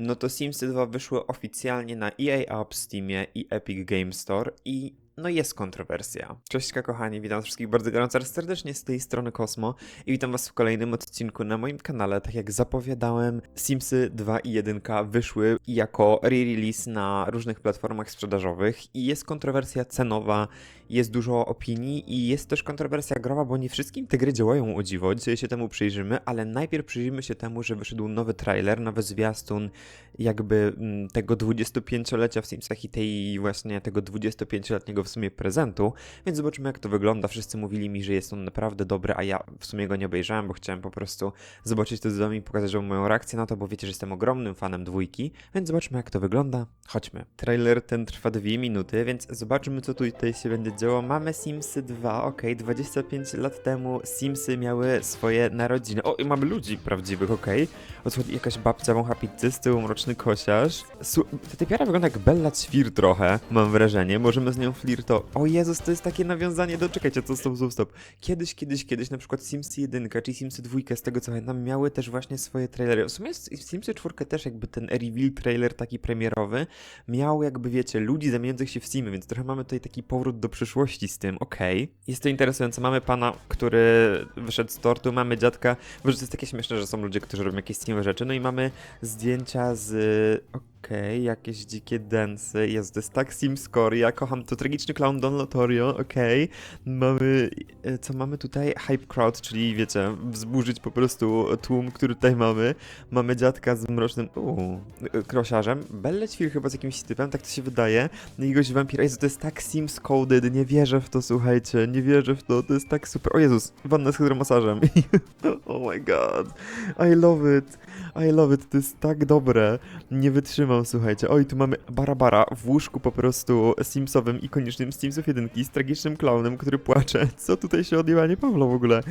no to Simsy 2 wyszły oficjalnie na EA App, Steamie i Epic Game Store i no jest kontrowersja. Cześć kochani, witam wszystkich bardzo gorąco serdecznie z tej strony Kosmo i witam was w kolejnym odcinku na moim kanale. Tak jak zapowiadałem, Simsy 2 i 1 wyszły jako re-release na różnych platformach sprzedażowych i jest kontrowersja cenowa, jest dużo opinii i jest też kontrowersja growa, bo nie wszystkim te gry działają o dziwo. Dzisiaj się temu przyjrzymy, ale najpierw przyjrzymy się temu, że wyszedł nowy trailer, nowy zwiastun jakby mm, tego 25-lecia w Simsach i tej właśnie tego 25-letniego w sumie prezentu, więc zobaczymy jak to wygląda. Wszyscy mówili mi, że jest on naprawdę dobry, a ja w sumie go nie obejrzałem, bo chciałem po prostu zobaczyć to z wami i pokazać wam moją reakcję na to, bo wiecie, że jestem ogromnym fanem dwójki, więc zobaczmy jak to wygląda. Chodźmy. Trailer ten trwa 2 minuty, więc zobaczymy co tutaj się będzie działo. Mamy Simsy 2, ok, 25 lat temu Simsy miały swoje narodziny. O, i mamy ludzi prawdziwych, ok. Odsłodzi jakaś babcia wącha pizzy, z tyłu mroczny kosiarz. Su ta typiara wygląda jak Bella Ćwir trochę, mam wrażenie. Możemy z nią flirtować. O Jezus, to jest takie nawiązanie do... Czekajcie, to stop, stop, stop. Kiedyś, kiedyś, kiedyś na przykład Simsy 1 czy Simsy 2, z tego co pamiętam, miały też właśnie swoje trailery. W sumie Simsy 4 też jakby ten reveal trailer taki premierowy miał jakby, wiecie, ludzi zamieniających się w Simy, więc trochę mamy tutaj taki powrót do przyszłości z tym, okej. Jest to interesujące. Mamy pana, który wyszedł z tortu, mamy dziadka, bo to jest takie śmieszne, że są ludzie, którzy robią jakieś Simy rzeczy, no i mamy zdjęcia z... jakieś dzikie densy. Jest, to jest tak Simscore, ja kocham to. Tragiczny clown Don Lotorio, okej. Mamy, e, co mamy tutaj? Hype crowd, czyli wiecie, wzburzyć po prostu tłum, który tutaj mamy. Mamy dziadka z mrocznym, uuu, krosiarzem. Belle Ćwir chyba z jakimś typem, tak to się wydaje. No i gość wampira. Jezu, to jest tak Sims coded, nie wierzę w to, słuchajcie, nie wierzę w to, to jest tak super. O Jezus, wanna z hydromasażem. oh my god, I love it. I love it, to jest tak dobre. Nie wytrzymam, słuchajcie. Oj, tu mamy Barabara w łóżku po prostu Simsowym, ikonicznym z Simsów 1 z tragicznym klaunem, który płacze. Co tutaj się odjęła? Nie Pawlo w ogóle.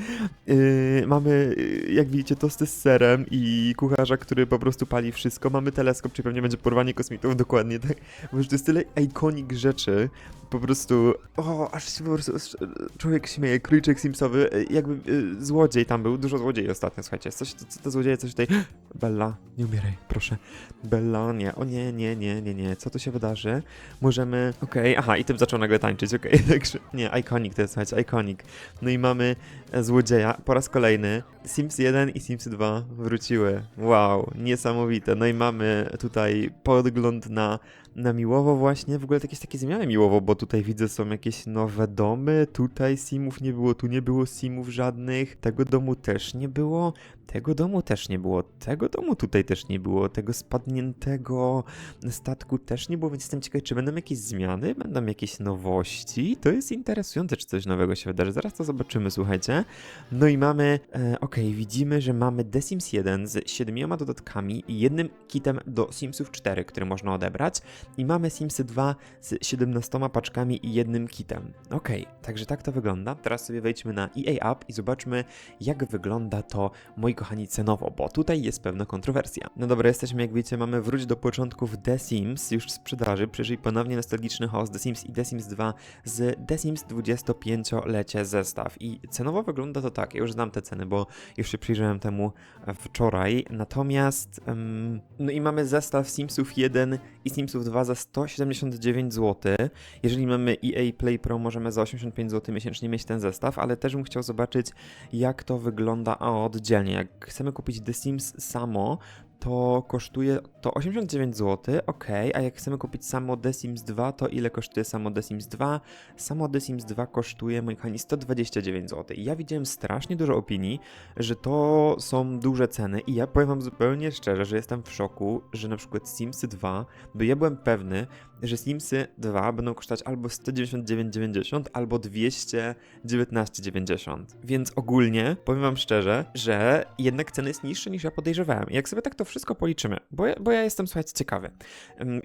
Yy, mamy, yy, jak widzicie, tosty z serem i kucharza, który po prostu pali wszystko. Mamy teleskop, czyli pewnie będzie porwanie kosmitów, dokładnie tak. Bo to jest tyle ikonik rzeczy. Po prostu, o, aż się po prostu człowiek śmieje, krójczek Simsowy, yy, jakby yy, złodziej tam był, dużo złodziei ostatnio, słuchajcie. Coś, co, te złodzieje, coś tutaj... Bella, nie umieraj, proszę. Bella, nie, o nie, nie, nie, nie, nie, co tu się wydarzy? Możemy, okej, aha, i tym zaczął nagle tańczyć, okej, także, nie, iconic to jest, słuchajcie, iconic. No i mamy e, złodzieja, po raz kolejny, Sims 1 i Sims 2 wróciły, wow, niesamowite. No i mamy tutaj podgląd na, na Miłowo właśnie, w ogóle jakieś takie zmiany Miłowo, bo tutaj widzę są jakieś nowe domy, tutaj Simów nie było, tu nie było Simów żadnych, tego domu też nie było, tego domu też nie było, tego domu tutaj też nie było, tego spadniętego statku też nie było, więc jestem ciekaw, czy będą jakieś zmiany, będą jakieś nowości. To jest interesujące, czy coś nowego się wydarzy. Zaraz to zobaczymy, słuchajcie. No i mamy, e, ok, widzimy, że mamy The Sims 1 z siedmioma dodatkami i jednym kitem do Simsów 4, który można odebrać. I mamy Simsy 2 z 17 paczkami i jednym kitem. Ok, także tak to wygląda. Teraz sobie wejdźmy na EA App i zobaczmy, jak wygląda to, moi kochani, cenowo, bo tutaj jest pewna kontrowersja. No dobra, jesteśmy, jak wiecie, mamy wrócić do początków The Sims już w sprzedaży, przeżyj ponownie nostalgiczny host The Sims i The Sims 2 z The Sims 25-lecie zestaw. I cenowo wygląda to tak, ja już znam te ceny, bo już się przyjrzałem temu wczoraj, natomiast um, no i mamy zestaw Simsów 1 i Simsów 2 za 179 zł. Jeżeli mamy EA Play Pro, możemy za 85 zł miesięcznie mieć ten zestaw, ale też bym chciał zobaczyć, jak to wygląda oddzielnie. Jak chcemy kupić The Sims samo, to kosztuje to 89 zł, ok, a jak chcemy kupić samo The Sims 2, to ile kosztuje samo The Sims 2? Samo The Sims 2 kosztuje, moi kochani, 129 zł. I ja widziałem strasznie dużo opinii, że to są duże ceny i ja powiem wam zupełnie szczerze, że jestem w szoku, że na przykład Simsy 2, bo ja byłem pewny, że Simsy 2 będą kosztować albo 199,90 albo 219,90. Więc ogólnie powiem wam szczerze, że jednak cena jest niższa niż ja podejrzewałem. Jak sobie tak to wszystko policzymy, bo ja, bo ja jestem, słuchajcie, ciekawy.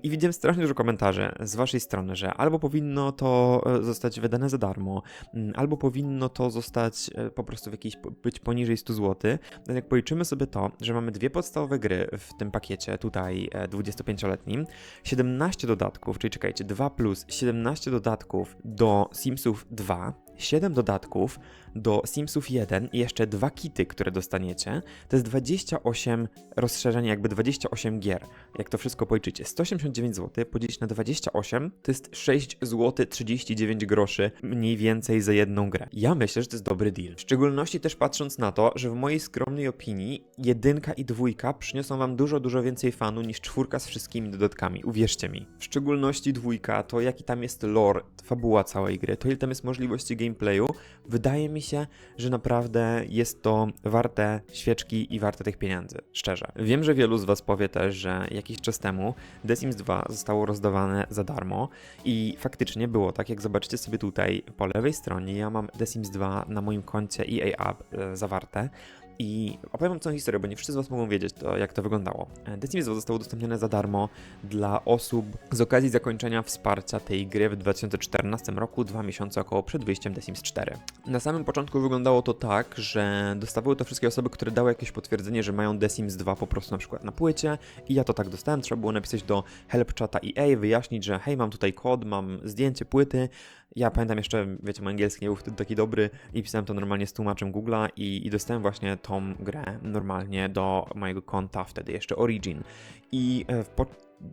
I widziałem strasznie dużo komentarzy z waszej strony, że albo powinno to e, zostać wydane za darmo, ym, albo powinno to zostać e, po prostu w jakiejś, być poniżej 100 zł. Jak policzymy sobie to, że mamy dwie podstawowe gry w tym pakiecie, tutaj e, 25-letnim, 17 dodatków, czyli czekajcie, 2 plus 17 dodatków do Simsów 2, 7 dodatków do Simsów 1 i jeszcze dwa kity, które dostaniecie, to jest 28 rozszerzeń, jakby 28 gier. Jak to wszystko policzycie, 189 zł podzielić na 28 to jest 6 zł 39 groszy mniej więcej za jedną grę. Ja myślę, że to jest dobry deal. W szczególności też patrząc na to, że w mojej skromnej opinii jedynka i dwójka przyniosą wam dużo, dużo więcej fanu niż czwórka z wszystkimi dodatkami. Uwierzcie mi. W szczególności dwójka, to jaki tam jest lore, fabuła całej gry, to ile tam jest możliwości gameplayu, wydaje mi się, że naprawdę jest to warte świeczki i warte tych pieniędzy. Szczerze. Wiem, że wielu z was powie też, że jakiś czas temu The Sims 2 zostało rozdawane za darmo i faktycznie było tak, jak zobaczycie sobie tutaj po lewej stronie, ja mam The Sims 2 na moim koncie EA App e, zawarte. I opowiem wam całą historię, bo nie wszyscy z Was mogą wiedzieć, to, jak to wyglądało. The Sims 2 zostało udostępnione za darmo dla osób z okazji zakończenia wsparcia tej gry w 2014 roku, dwa miesiące około przed wyjściem The Sims 4. Na samym początku wyglądało to tak, że dostawały to wszystkie osoby, które dały jakieś potwierdzenie, że mają The Sims 2 po prostu na przykład na płycie i ja to tak dostałem, trzeba było napisać do help chata EA, wyjaśnić, że hej, mam tutaj kod, mam zdjęcie płyty, ja pamiętam jeszcze, wiecie, mój angielski nie był wtedy taki dobry i pisałem to normalnie z tłumaczem Google'a i, i dostałem właśnie tą grę normalnie do mojego konta, wtedy jeszcze Origin. I e, w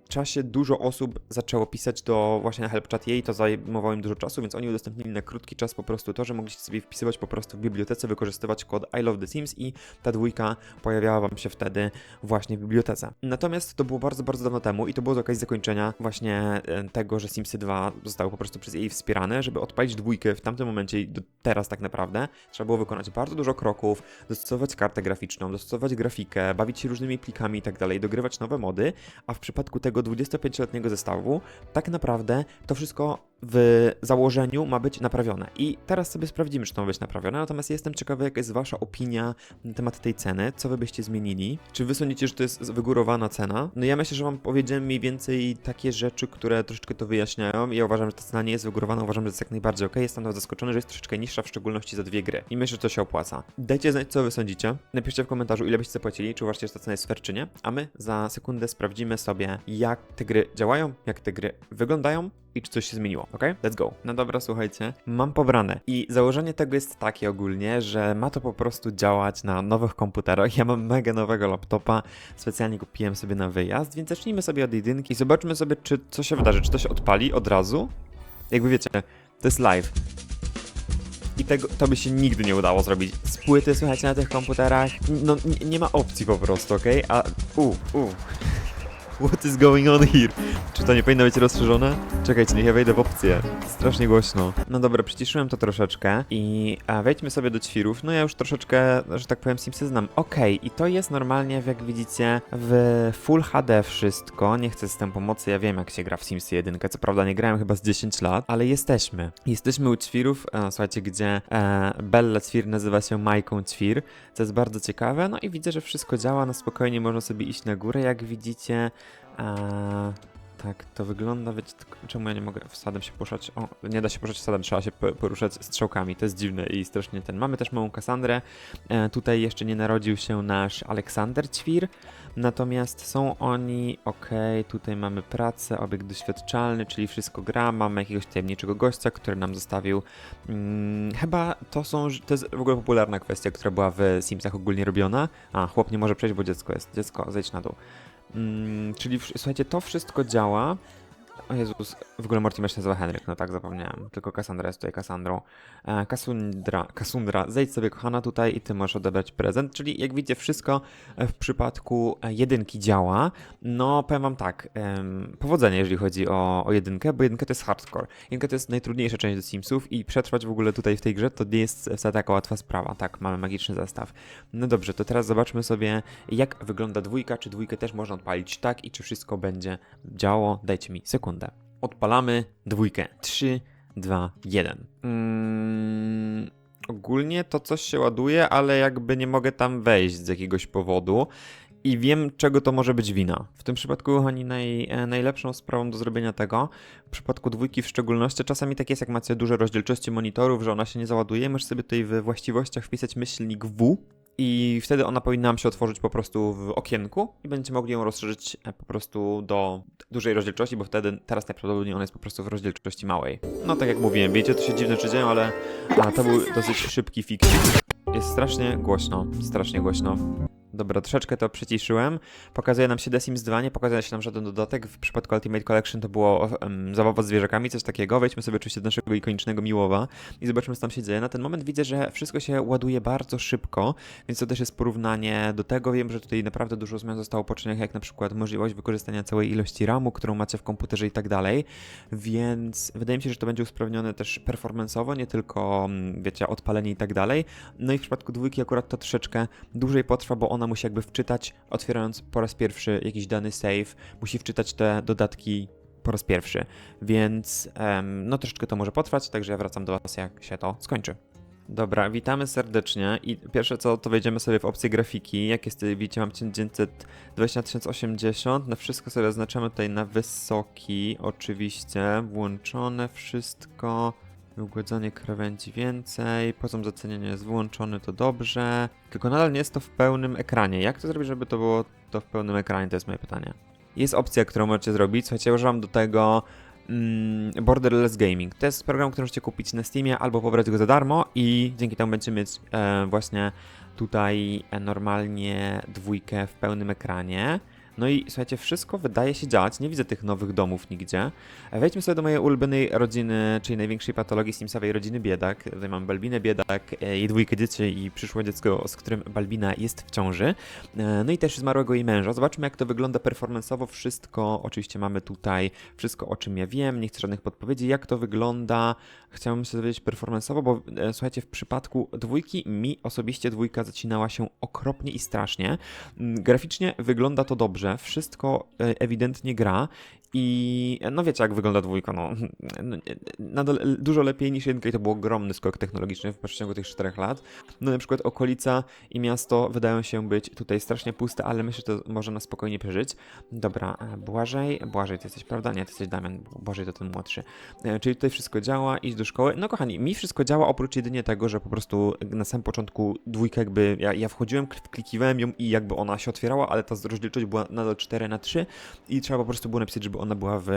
czasie dużo osób zaczęło pisać do właśnie na HelpChat jej, to zajmowało im dużo czasu, więc oni udostępnili na krótki czas po prostu to, że mogliście sobie wpisywać po prostu w bibliotece, wykorzystywać kod I love the Sims i ta dwójka pojawiała wam się wtedy właśnie w bibliotece. Natomiast to było bardzo, bardzo dawno temu i to było z okazji zakończenia właśnie e, tego, że Simsy 2 zostały po prostu przez jej wspierane, żeby odpalić dwójkę w tamtym momencie i do teraz tak naprawdę trzeba było wykonać bardzo dużo kroków, dostosować kartę graficzną, dostosować grafikę, bawić się różnymi plikami i tak dalej, dogrywać nowe mody, a w przypadku tego 25-letniego zestawu, tak naprawdę to wszystko w założeniu ma być naprawione. I teraz sobie sprawdzimy, czy to ma być naprawione. Natomiast jestem ciekawy, jaka jest Wasza opinia na temat tej ceny, co Wy byście zmienili. Czy Wy sądzicie, że to jest wygórowana cena? No ja myślę, że Wam powiedziałem mniej więcej takie rzeczy, które troszeczkę to wyjaśniają. Ja uważam, że ta cena nie jest wygórowana, uważam, że jest jak najbardziej ok. Jestem nawet zaskoczony, że jest troszeczkę niższa, w szczególności za dwie gry. I myślę, że to się opłaca. Dajcie znać, co Wy sądzicie. Napiszcie w komentarzu, ile byście zapłacili, czy uważacie, że ta cena jest fair, czy nie. A my za sekundę sprawdzimy sobie, jak te gry działają, jak te gry wyglądają i czy coś się zmieniło, ok? Let's go. No dobra, słuchajcie, mam pobrane i założenie tego jest takie ogólnie, że ma to po prostu działać na nowych komputerach. Ja mam mega nowego laptopa, specjalnie kupiłem sobie na wyjazd, więc zacznijmy sobie od jedynki i zobaczmy sobie, czy co się wydarzy, czy to się odpali od razu. Jakby wiecie, to jest live. I tego, to by się nigdy nie udało zrobić. Z płyty, słuchajcie, na tych komputerach, no nie, nie ma opcji po prostu, ok? A, u, u. What is going on here? Czy to nie powinno być rozszerzone? Czekajcie, niech ja wejdę w opcję. Strasznie głośno. No dobra, przyciszyłem to troszeczkę i a, wejdźmy sobie do ćwirów. No ja już troszeczkę, że tak powiem, Simsy znam. Okej, i to jest normalnie, jak widzicie, w Full HD wszystko. Nie chcę z tym pomocy, ja wiem jak się gra w Simsy 1. Co prawda nie grałem chyba z 10 lat, ale jesteśmy. Jesteśmy u ćwirów, słuchajcie, gdzie e, Bella ćwir nazywa się Majką ćwir, co jest bardzo ciekawe. No i widzę, że wszystko działa, na spokojnie można sobie iść na górę, jak widzicie. Tak, to wygląda, wiecie, czemu ja nie mogę wsadem się poruszać? O, nie da się poruszać wsadem, trzeba się po- poruszać strzałkami, to jest dziwne i strasznie ten. Mamy też małą Kassandrę, e, tutaj jeszcze nie narodził się nasz Aleksander Ćwir, natomiast są oni, okej, tutaj mamy pracę, obiekt doświadczalny, czyli wszystko gra, mamy jakiegoś tajemniczego gościa, który nam zostawił, mm, chyba to są, to jest w ogóle popularna kwestia, która była w Simsach ogólnie robiona, a, chłop nie może przejść, bo dziecko jest, dziecko, zejdź na dół. Mm, czyli słuchajcie, to wszystko działa. O Jezus, w ogóle Mortimer się nazywa Henryk, no tak zapomniałem. Tylko Cassandra jest tutaj Cassandrą. E, Cassandra, Cassandra, zejdź sobie kochana tutaj i ty możesz odebrać prezent. Czyli jak widzicie, wszystko e, w przypadku e, jedynki działa. No, powiem wam tak, em, powodzenia jeżeli chodzi o, o jedynkę, bo jedynka to jest hardcore. Jedynka to jest najtrudniejsza część do Simsów i przetrwać w ogóle tutaj w tej grze to nie jest wcale taka łatwa sprawa. Tak, mamy magiczny zestaw. No dobrze, to teraz zobaczmy sobie, jak wygląda dwójka, czy dwójkę też można odpalić tak i czy wszystko będzie działo. Dajcie mi sekundę. Odpalamy dwójkę. 3, 2, 1. Mm, ogólnie to coś się ładuje, ale jakby nie mogę tam wejść z jakiegoś powodu. I wiem, czego to może być wina. W tym przypadku, kochani, naj, e, najlepszą sprawą do zrobienia tego, w przypadku dwójki w szczególności, czasami tak jest, jak macie duże rozdzielczości monitorów, że ona się nie załaduje, możesz sobie tutaj we właściwościach wpisać myślnik W i wtedy ona powinna nam się otworzyć po prostu w okienku i będziecie mogli ją rozszerzyć e, po prostu do dużej rozdzielczości, bo wtedy teraz najprawdopodobniej ona jest po prostu w rozdzielczości małej. No tak jak mówiłem, wiecie, to się dziwne czy dzieją, ale a, to był dosyć szybki fix. Jest strasznie głośno, strasznie głośno. Dobra, troszeczkę to przyciszyłem. Pokazuje nam się The Sims 2, nie pokazuje się nam żaden dodatek. W przypadku Ultimate Collection to było um, zabawa z zwierzakami, coś takiego. Wejdźmy sobie oczywiście do naszego ikonicznego Miłowa i zobaczmy, co tam się dzieje. Na ten moment widzę, że wszystko się ładuje bardzo szybko, więc to też jest porównanie do tego. Wiem, że tutaj naprawdę dużo zmian zostało poczynionych, jak na przykład możliwość wykorzystania całej ilości RAMu, którą macie w komputerze i tak dalej, więc wydaje mi się, że to będzie usprawnione też performanceowo, nie tylko, mm, wiecie, odpalenie i tak dalej. No i w przypadku dwójki akurat to troszeczkę dłużej potrwa, bo ona musi jakby wczytać, otwierając po raz pierwszy jakiś dany save, musi wczytać te dodatki po raz pierwszy, więc em, no troszeczkę to może potrwać, także ja wracam do Was, jak się to skończy. Dobra, witamy serdecznie i pierwsze co, to wejdziemy sobie w opcję grafiki, jak jest, widzicie, mam 1920 na 1080, na wszystko sobie zaznaczamy tutaj na wysoki, oczywiście, włączone wszystko, Ugłodzenie krawędzi więcej, poziom zacenienia jest włączony, to dobrze. Tylko nadal nie jest to w pełnym ekranie. Jak to zrobić, żeby to było to w pełnym ekranie? To jest moje pytanie. Jest opcja, którą możecie zrobić. Słuchajcie, ja używam do tego mm, Borderless Gaming. To jest program, który możecie kupić na Steamie albo pobrać go za darmo i dzięki temu będziecie mieć e, właśnie tutaj e, normalnie dwójkę w pełnym ekranie. No i słuchajcie, wszystko wydaje się działać. Nie widzę tych nowych domów nigdzie. Wejdźmy sobie do mojej ulubionej rodziny, czyli największej patologii Simsowej rodziny Biedak. Tutaj mam Balbinę Biedak, e, jej dwójkę dzieci i przyszłe dziecko, z którym Balbina jest w ciąży. E, No i też zmarłego jej męża. Zobaczmy, jak to wygląda performanceowo. Wszystko, oczywiście mamy tutaj wszystko, o czym ja wiem. Nie chcę żadnych podpowiedzi. Jak to wygląda? Chciałbym się dowiedzieć performanceowo, bo e, słuchajcie, w przypadku dwójki mi osobiście dwójka zacinała się okropnie i strasznie. Mm, Graficznie wygląda to dobrze, wszystko e, ewidentnie gra i no wiecie jak wygląda dwójka, no no, nadal dużo lepiej niż jedynka i to był ogromny skok technologiczny w przeciągu tych czterech lat. No na przykład okolica i miasto wydają się być tutaj strasznie puste, ale myślę, że to można spokojnie przeżyć. Dobra, e, Błażej, Błażej ty jesteś, prawda? Nie, ty jesteś Damian, Błażej to ten młodszy. E, Czyli tutaj wszystko działa, idź do szkoły. No kochani, mi wszystko działa oprócz jedynie tego, że po prostu na samym początku dwójka jakby, ja, ja wchodziłem, kl- wklikiwałem ją i jakby ona się otwierała, ale ta rozdzielczość była nadal 4 na 3 i trzeba po prostu było napisać, żeby ona była w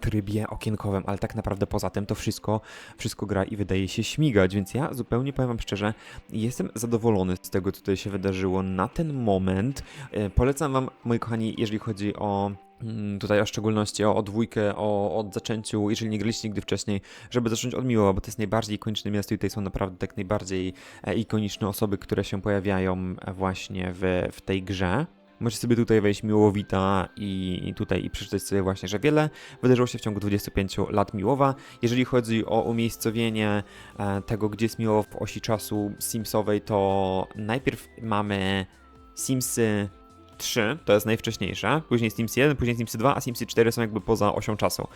trybie okienkowym, ale tak naprawdę poza tym to wszystko, wszystko gra i wydaje się śmigać, więc ja zupełnie powiem wam szczerze, jestem zadowolony z tego, co tutaj się wydarzyło na ten moment. E, Polecam wam, moi kochani, jeżeli chodzi o mm, tutaj o szczególności o, o dwójkę, o od zaczęciu, jeżeli nie graliście nigdy wcześniej, żeby zacząć od Miłowa, bo to jest najbardziej ikoniczne miasto i tutaj są naprawdę tak najbardziej e, ikoniczne osoby, które się pojawiają właśnie w, w tej grze. Możecie sobie tutaj wejść Miłowita i, tutaj i przeczytać sobie właśnie, że wiele wydarzyło się w ciągu 25 lat Miłowa. Jeżeli chodzi o umiejscowienie e, tego, gdzie jest Miłow w osi czasu Simsowej, to najpierw mamy Simsy 3, to jest najwcześniejsze, później Sims 1, później Sims 2, a Sims 4 są jakby poza osią czasu.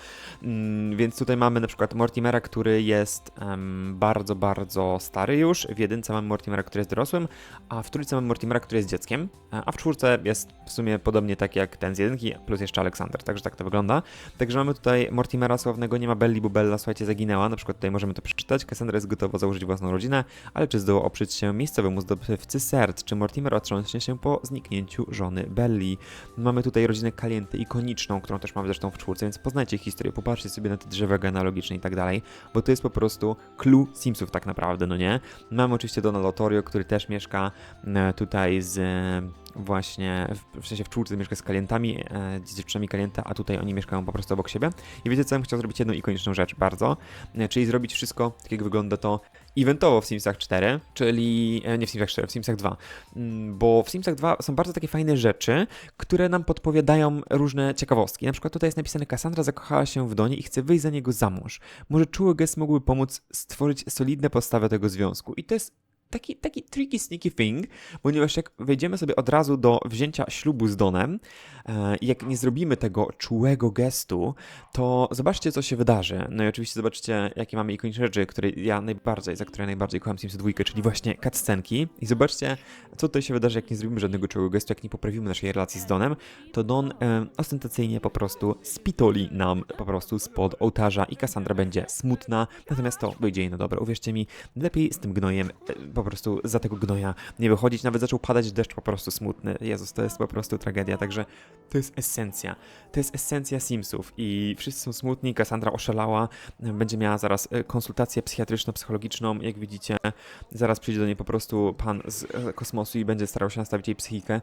Mm, więc tutaj mamy na przykład Mortimera, który jest em, bardzo, bardzo stary już. W jedynce mamy Mortimera, który jest dorosłym, a w trójce mamy Mortimera, który jest dzieckiem, e, a w czwórce jest w sumie podobnie tak jak ten z jedynki, plus jeszcze Aleksander, także tak to wygląda. Także mamy tutaj Mortimera sławnego, nie ma Belli, bo Bella, słuchajcie, zaginęła, na przykład tutaj możemy to przeczytać. Cassandra jest gotowa założyć własną rodzinę, ale czy zdoła oprzeć się miejscowemu zdobywcy serc? Czy Mortimer otrząśnie się po zniknięciu żony Belli? Mamy tutaj rodzinę Caliente, ikoniczną, którą też mamy zresztą w czwórce, więc poznajcie historię, popatrzcie sobie na te drzewa genealogiczne i tak dalej, bo to jest po prostu clue Simsów tak naprawdę, no nie? Mamy oczywiście Dona Lotorio, który też mieszka e, tutaj z e, właśnie, w- sensie w czwórce mieszka z Kalientami, e, z dziewczynami Kalienta, a tutaj oni mieszkają po prostu obok siebie. I wiecie co, ja bym chciał zrobić jedną ikoniczną rzecz bardzo, czyli zrobić wszystko, tak jak wygląda to eventowo w Simsach 4, czyli e, nie w Simsach 4, w Simsach 2, Mm, bo w Simsach 2 są bardzo takie fajne rzeczy, które nam podpowiadają różne ciekawostki. Na przykład tutaj jest napisane, Cassandra zakochała się w Donie i chce wyjść za niego za mąż. Może czuły gest mógłby pomóc stworzyć solidne podstawę tego związku. I to jest taki, taki tricky, sneaky thing, ponieważ jak wejdziemy sobie od razu do wzięcia ślubu z Donem e, i jak nie zrobimy tego czułego gestu, to zobaczcie, co się wydarzy. No i oczywiście zobaczcie, jakie mamy ikoniczne rzeczy, które ja najbardziej, za które najbardziej kocham Sims 2, czyli właśnie cutscenki. I zobaczcie, co tutaj się wydarzy, jak nie zrobimy żadnego czułego gestu, jak nie poprawimy naszej relacji z Donem, to Don e, ostentacyjnie po prostu spitoli nam po prostu spod ołtarza i Cassandra będzie smutna, natomiast to wyjdzie jej na dobre. Uwierzcie mi, lepiej z tym gnojem e, po prostu za tego gnoja nie wychodzić. Nawet zaczął padać deszcz po prostu smutny. Jezus, to jest po prostu tragedia, także to jest esencja. To jest esencja Simsów i wszyscy są smutni, Cassandra oszalała, będzie miała zaraz e, konsultację psychiatryczno-psychologiczną, jak widzicie. Zaraz przyjdzie do niej po prostu pan z e, kosmosu i będzie starał się nastawić jej psychikę.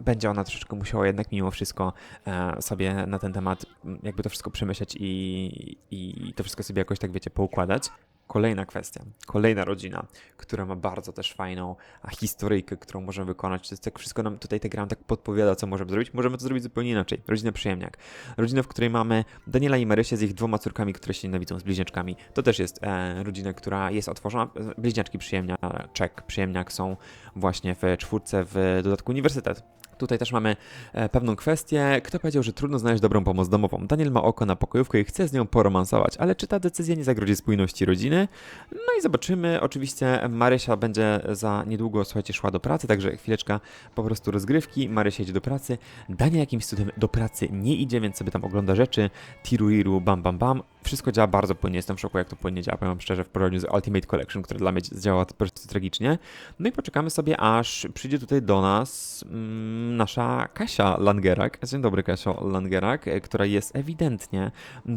Będzie ona troszeczkę musiała jednak mimo wszystko e, sobie na ten temat jakby to wszystko przemyśleć i, i to wszystko sobie jakoś tak wiecie poukładać. Kolejna kwestia, kolejna rodzina, która ma bardzo też fajną historyjkę, którą możemy wykonać. To jest tak wszystko nam tutaj ta gra tak podpowiada, co możemy zrobić. Możemy to zrobić zupełnie inaczej. Rodzina Przyjemniak. Rodzina, w której mamy Daniela i Marysię z ich dwoma córkami, które się nienawidzą, z bliźniaczkami. To też jest e, rodzina, która jest otworzona. Bliźniaczki Przyjemniaczek, Przyjemniak są właśnie w czwórce w dodatku Uniwersytet. Tutaj też mamy e, pewną kwestię. Kto powiedział, że trudno znaleźć dobrą pomoc domową? Daniel ma oko na pokojówkę i chce z nią poromansować, ale czy ta decyzja nie zagrodzi spójności rodziny? No i zobaczymy. Oczywiście Marysia będzie za niedługo, słuchajcie, szła do pracy, także chwileczka po prostu rozgrywki. Marysia idzie do pracy. Daniel jakimś cudem do pracy nie idzie, więc sobie tam ogląda rzeczy. Tiruiru, bam, bam, bam. Wszystko działa bardzo płynnie. Jestem w szoku, jak to płynnie działa, powiem szczerze, w porównaniu z Ultimate Collection, które dla mnie działa po prostu tragicznie. No i poczekamy sobie, aż przyjdzie tutaj do nas mm, nasza Kasia Langerak. Dzień dobry, Kasio Langerak, e, która jest ewidentnie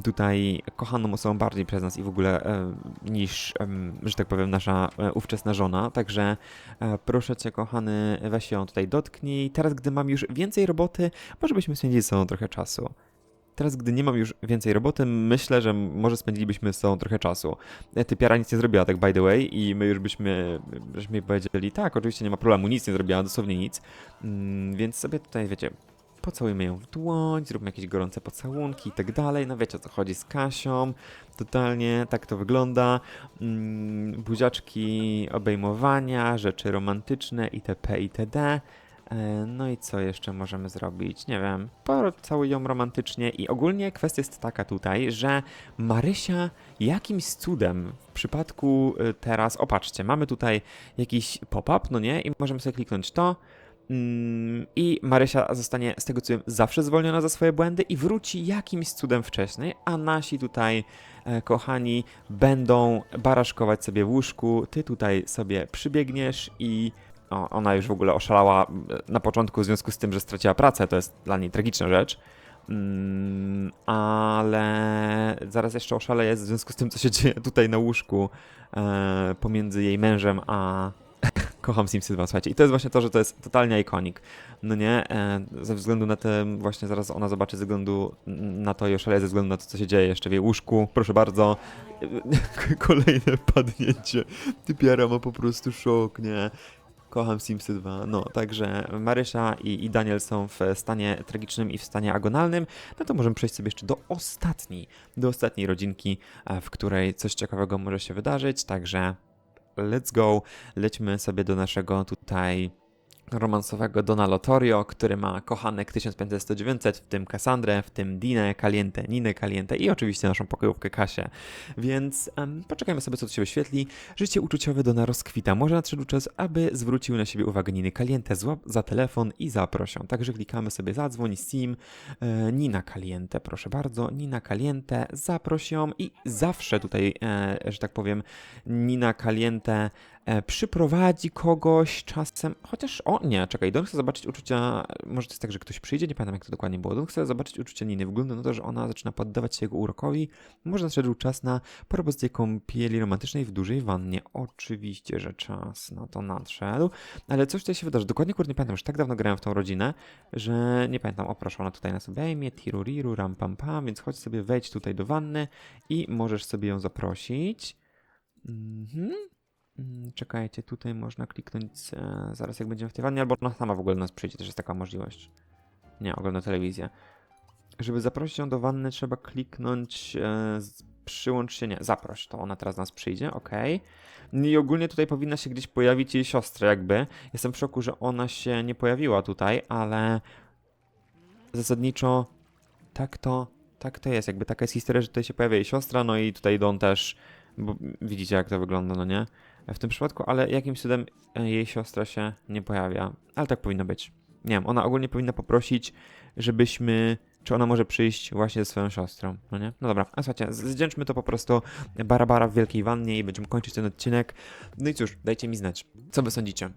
tutaj kochaną osobą bardziej przez nas i w ogóle e, niż, em, że tak powiem, nasza e, ówczesna żona. Także e, proszę cię, kochany, weź ją tutaj dotknij. Teraz, gdy mam już więcej roboty, może byśmy spędzili ze sobą trochę czasu. Teraz, gdy nie mam już więcej roboty, myślę, że może spędzilibyśmy z sobą trochę czasu. E, Typiara nic nie zrobiła, tak by the way, i my już byśmy, byśmy powiedzieli, tak, oczywiście nie ma problemu, nic nie zrobiła, dosłownie nic. Mm, więc sobie tutaj, wiecie, pocałujmy ją w dłoń, zróbmy jakieś gorące pocałunki i tak dalej. No wiecie o co chodzi z Kasią, totalnie tak to wygląda. Mm, buziaczki, obejmowania, rzeczy romantyczne itp. itd. E, No i co jeszcze możemy zrobić? Nie wiem, pocałuj ją romantycznie i ogólnie kwestia jest taka tutaj, że Marysia jakimś cudem w przypadku y, teraz, opatrzcie, mamy tutaj jakiś pop-up, no nie? I możemy sobie kliknąć to mm, i Marysia zostanie z tego co wiem zawsze zwolniona za swoje błędy i wróci jakimś cudem wcześniej, a nasi tutaj e, kochani będą baraszkować sobie w łóżku, ty tutaj sobie przybiegniesz i ona już w ogóle oszalała na początku w związku z tym, że straciła pracę. To jest dla niej tragiczna rzecz. Mm, ale zaraz jeszcze oszaleje w związku z tym, co się dzieje tutaj na łóżku e, pomiędzy jej mężem a. Kocham Simsy 2, słuchajcie. I to jest właśnie to, że to jest totalnie ikonik. No nie, e, ze względu na te, właśnie zaraz ona zobaczy ze względu na to i oszaleje ze względu na to, co się dzieje jeszcze w jej łóżku. Proszę bardzo. Kolejne padnięcie. Typiara ma po prostu szok, nie? Kocham Simsy 2. No, także Marysia i, i Daniel są w stanie tragicznym i w stanie agonalnym. No to możemy przejść sobie jeszcze do ostatniej, do ostatniej rodzinki, e, w której coś ciekawego może się wydarzyć. Także let's go. Lećmy sobie do naszego tutaj romansowego Dona Lotorio, który ma kochanek 1500 w tym Cassandrę, w tym Dinę Caliente, Ninę Caliente i oczywiście naszą pokojówkę Kasię. Więc em, poczekajmy sobie, co tu się wyświetli. Życie uczuciowe Dona rozkwita. Może nadszedł czas, aby zwrócił na siebie uwagę Niny Caliente. Złap za telefon i zaproś ją. Także klikamy sobie zadzwoń, sim, e, Nina Caliente, proszę bardzo. Nina Caliente, zaproś ją i zawsze tutaj, e, że tak powiem, Nina Caliente e, przyprowadzi kogoś czasem, chociaż o nie, czekaj, Don chce zobaczyć uczucia, może to jest tak, że ktoś przyjdzie, nie pamiętam jak to dokładnie było, Don chce zobaczyć uczucia Niny, wygląda na to, że ona zaczyna poddawać się jego urokowi, może nadszedł czas na propozycję kąpieli romantycznej w dużej wannie, oczywiście, że czas na to nadszedł, ale coś tutaj się wydarzy, dokładnie kurde nie pamiętam, już tak dawno grałem w tą rodzinę, że nie pamiętam, o proszę, ona tutaj nas obejmie, tiruriru, ram pam pam, więc chodź sobie, wejdź tutaj do wanny i możesz sobie ją zaprosić. Mhm. Mm, Czekajcie, tutaj można kliknąć e, zaraz jak będziemy w tej wannie, albo ona sama w ogóle do nas przyjdzie, też jest taka możliwość. Nie, ogląda telewizję. Żeby zaprosić ją do wanny trzeba kliknąć e, przyłącz się, nie, zaproś, to ona teraz nas przyjdzie, okej. I ogólnie tutaj powinna się gdzieś pojawić jej siostra jakby. Jestem w szoku, że ona się nie pojawiła tutaj, ale zasadniczo tak to, tak to jest, jakby taka jest historia, że tutaj się pojawia jej siostra, no i tutaj Don też, bo widzicie jak to wygląda, no nie? W tym przypadku, ale jakimś cudem e, jej siostra się nie pojawia. Ale tak powinno być. Nie wiem, ona ogólnie powinna poprosić, żebyśmy czy ona może przyjść właśnie ze swoją siostrą, no nie? No dobra, a słuchajcie, zdzięczmy to po prostu Barabara w Wielkiej Wannie i będziemy kończyć ten odcinek. No i cóż, dajcie mi znać, co wy sądzicie?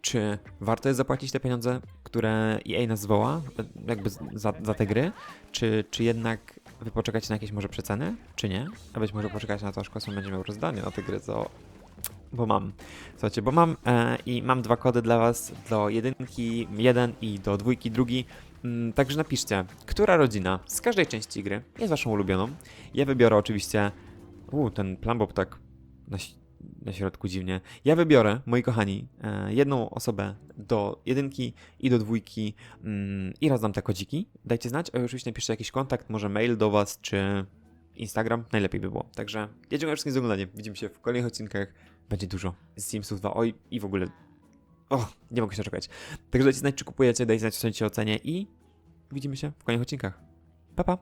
Czy warto jest zapłacić te pieniądze, które EA nas zwoła, e, jakby za, za te gry? Czy, czy jednak wy poczekacie na jakieś może przeceny, czy nie? A być może poczekać na to, aż Kosmo będzie miał rozdanie na te gry, co... Bo mam. Słuchajcie, bo mam e, i mam dwa kody dla was, do jedynki jeden i do dwójki drugi. Mm, także napiszcie, która rodzina z każdej części gry jest waszą ulubioną. Ja wybiorę oczywiście... U, ten Plumbob tak na, na środku dziwnie. Ja wybiorę, moi kochani, e, jedną osobę do jedynki i do dwójki mm, i rozdam te kodziki. Dajcie znać, a oczywiście napiszcie jakiś kontakt, może mail do was, czy Instagram, najlepiej by było. Także ja dziękuję wszystkim za oglądanie. Widzimy się w kolejnych odcinkach. Będzie dużo z Simsów 2. Oj, i w ogóle... O, nie mogę się doczekać. Także dajcie znać, czy kupujecie, dajcie znać, co sądzicie o cenie i widzimy się w kolejnych odcinkach. Pa, pa!